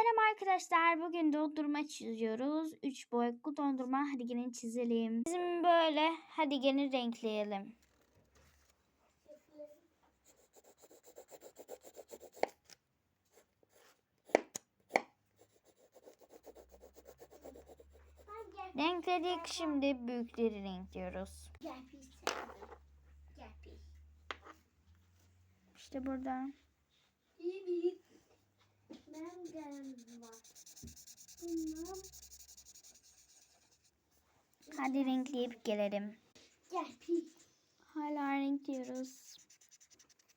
Selam arkadaşlar. Bugün dondurma çiziyoruz. 3 boyutlu dondurma. Hadi gelin çizelim. Bizim böyle. Hadi gelin renkleyelim. Renkledik. Şimdi büyükleri renkliyoruz. İşte burada. İyi büyük. Ben geldim var. Bunlar. Hadi renkleyip gelelim. Gel pis. Hala renkliyoruz.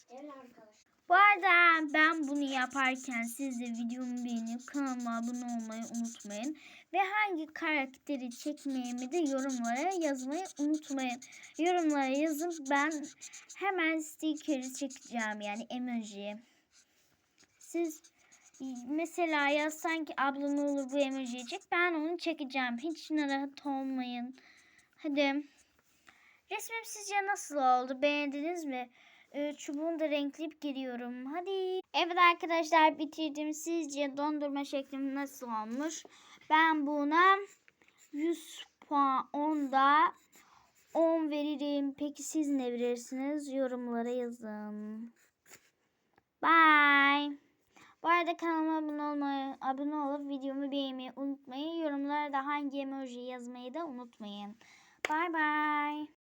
Evet arkadaşlar. Bu arada ben bunu yaparken siz de videomu beğenip kanalıma abone olmayı unutmayın. Ve hangi karakteri çekmeyimi de yorumlara yazmayı unutmayın. Yorumlara yazın ben hemen sticker'i çekeceğim yani emoji. Siz mesela yazsan ki abla ne olur bu emojiyi çek ben onu çekeceğim. Hiç narahat olmayın. Hadi. Resmim sizce nasıl oldu? Beğendiniz mi? Ee, çubuğunu da renkleyip geliyorum. Hadi. Evet arkadaşlar bitirdim. Sizce dondurma şeklim nasıl olmuş? Ben buna 100 puan 10'da 10 veririm. Peki siz ne verirsiniz? Yorumlara yazın. Bye. Arada kanalıma abone olmayı, abone olup videomu beğenmeyi unutmayın. Yorumlara da hangi emoji yazmayı da unutmayın. Bye bye.